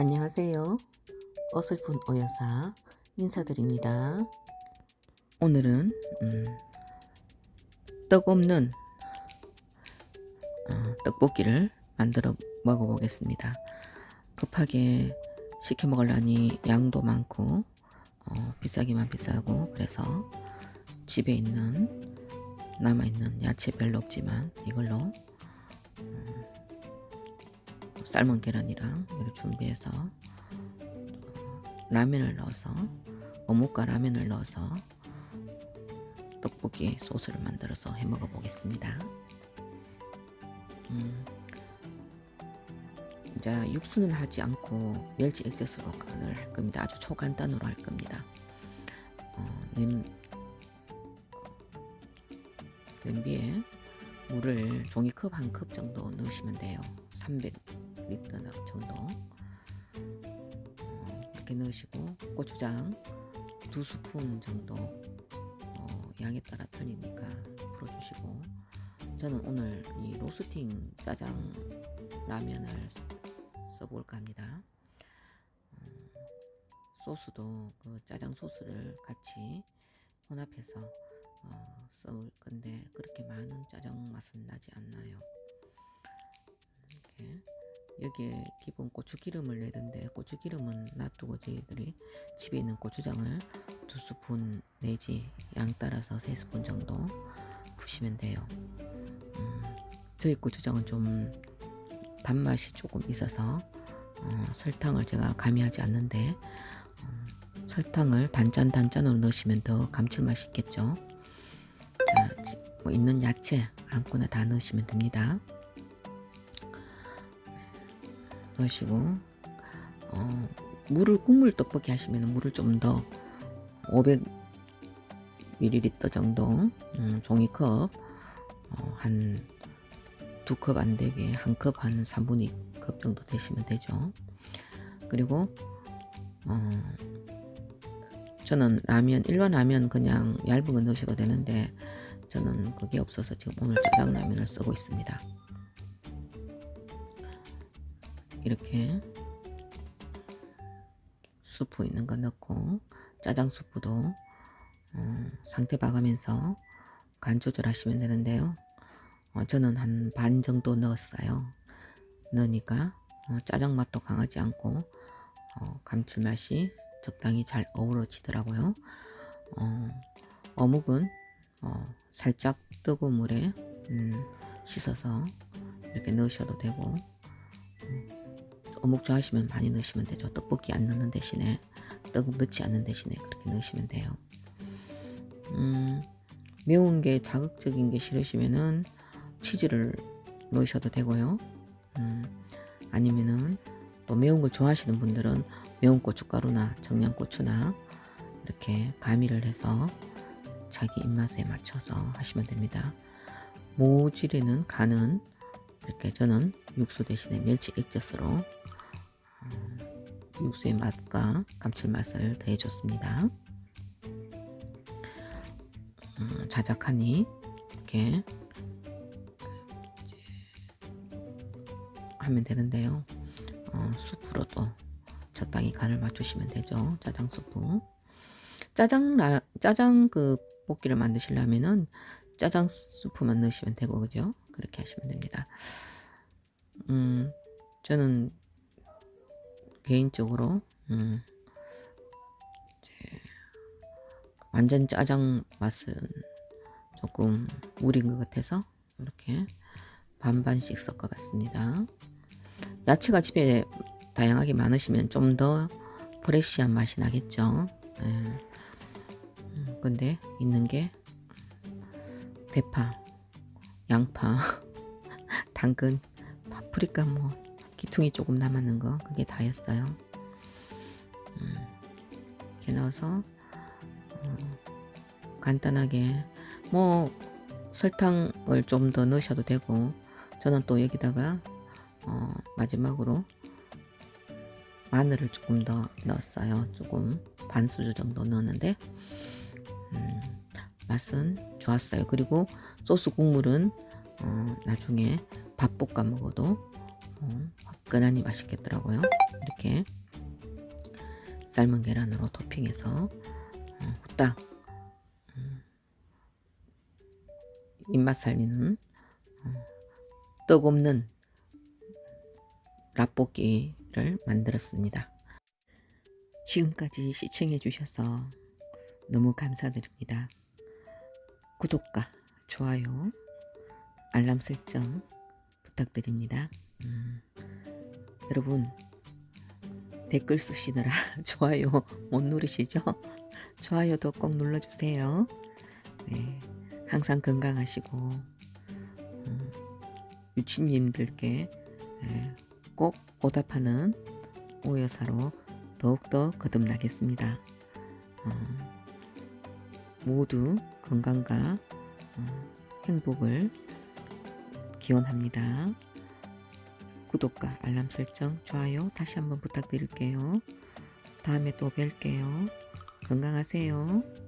안녕하세요. 어설픈 오여사 인사드립니다. 오늘은 음, 떡 없는 어, 떡볶이를 만들어 먹어보겠습니다. 급하게 시켜 먹으려니 양도 많고 어, 비싸기만 비싸고 그래서 집에 있는 남아 있는 야채 별로 없지만 이걸로 음, 삶은 계란이랑 이렇게 준비해서 어, 라면을 넣어서 어묵과 라면을 넣어서 떡볶이 소스를 만들어서 해 먹어 보겠습니다. 음, 이제 육수는 하지 않고 멸치 액젓으로 간을 할 겁니다. 아주 초간단으로 할 겁니다. 어, 냄, 냄비에 물을 종이컵 한 컵 정도 넣으시면 돼요. 300리터 정도. 어, 이렇게 넣으시고 고추장 두 스푼 정도 어, 양에 따라 틀리니까 풀어주시고 저는 오늘 이 로스팅 짜장 라면을 써볼까 합니다. 음, 소스도 그 짜장 소스를 같이 혼합해서 어, 썰 건데 그렇게 많은 짜장 맛은 나지 않나요. 이렇게 여기에 기본 고추기름을 내던데 고추기름은 놔두고 저희들이 집에 있는 고추장을 두 스푼 내지 양 따라서 세 스푼 정도 부시면 돼요. 음, 저희 고추장은 좀 단맛이 조금 있어서 어, 설탕을 제가 가미하지 않는데 어, 설탕을 단짠 단짠으로 넣으시면 더 감칠맛이 있겠죠. 뭐 있는 야채 아무거나 다 넣으시면 됩니다. 넣으시고 어, 물을 국물 떡볶이 하시면 물을 좀 더 500ml 정도 음, 종이컵 어, 한두 컵 안 되게 한 컵 한 3분의 2컵 정도 되시면 되죠. 그리고 어, 저는 라면 일반 라면 그냥 얇은 거 넣으셔도 되는데 저는 그게 없어서 지금 오늘 짜장 라면을 쓰고 있습니다. 이렇게 수프 있는 거 넣고 짜장 수프도 어, 상태 봐가면서 간 조절하시면 되는데요. 어, 저는 한 반 정도 넣었어요. 넣으니까 어, 짜장 맛도 강하지 않고 어, 감칠맛이 적당히 잘 어우러지더라고요. 어, 어묵은 어, 살짝 뜨거운 물에 음, 씻어서 이렇게 넣으셔도 되고 음, 어묵 좋아하시면 많이 넣으시면 되죠. 떡볶이 안 넣는 대신에 떡 넣지 않는 대신에 그렇게 넣으시면 돼요. 음, 매운 게 자극적인 게 싫으시면은 치즈를 넣으셔도 되고요. 음, 아니면은 또 매운 걸 좋아하시는 분들은 매운 고춧가루나 청양고추나 이렇게 가미를 해서 자기 입맛에 맞춰서 하시면 됩니다. 모질에는 간은 이렇게 저는 육수 대신에 멸치 액젓으로 음, 육수의 맛과 감칠맛을 더해줬습니다. 음, 자작하니 이렇게 하면 되는데요. 어, 수프로도 적당히 간을 맞추시면 되죠. 짜장 수프. 짜장 라 짜장 그 볶기를 만드시려면은 짜장 수프만 넣으시면 되고 그죠? 그렇게 하시면 됩니다. 음, 저는 개인적으로 음, 완전 짜장 맛은 조금 무린 것 같아서 이렇게 반반씩 섞어봤습니다. 야채가 집에 다양하게 많으시면 좀 더 프레시한 맛이 나겠죠. 예. 음, 근데 있는 게 대파, 양파, 당근, 파프리카 뭐 기퉁이 조금 남았는 거 그게 다였어요. 음, 이렇게 넣어서 어, 간단하게 뭐 설탕을 좀 더 넣으셔도 되고 저는 또 여기다가 어, 마지막으로 마늘을 조금 더 넣었어요. 조금 반 수저 정도 넣었는데 음, 맛은 좋았어요. 그리고 소스 국물은 어, 나중에 밥 볶아 먹어도 어, 뜨끈하니 맛있겠더라고요. 이렇게 삶은 계란으로 토핑해서 어, 후딱 음, 입맛 살리는 어, 떡 없는 라볶이를 만들었습니다. 지금까지 시청해 주셔서 너무 감사드립니다. 구독과 좋아요, 알람 설정 부탁드립니다. 음, 여러분 댓글 쓰시느라 좋아요 못 누르시죠? 좋아요도 꼭 눌러주세요. 네, 항상 건강하시고 음, 유치님들께 예, 꼭 보답하는 오여사로 더욱더 거듭나겠습니다. 어, 모두 건강과 어, 행복을 기원합니다. 구독과 알람 설정, 좋아요 다시 한번 부탁드릴게요. 다음에 또 뵐게요. 건강하세요.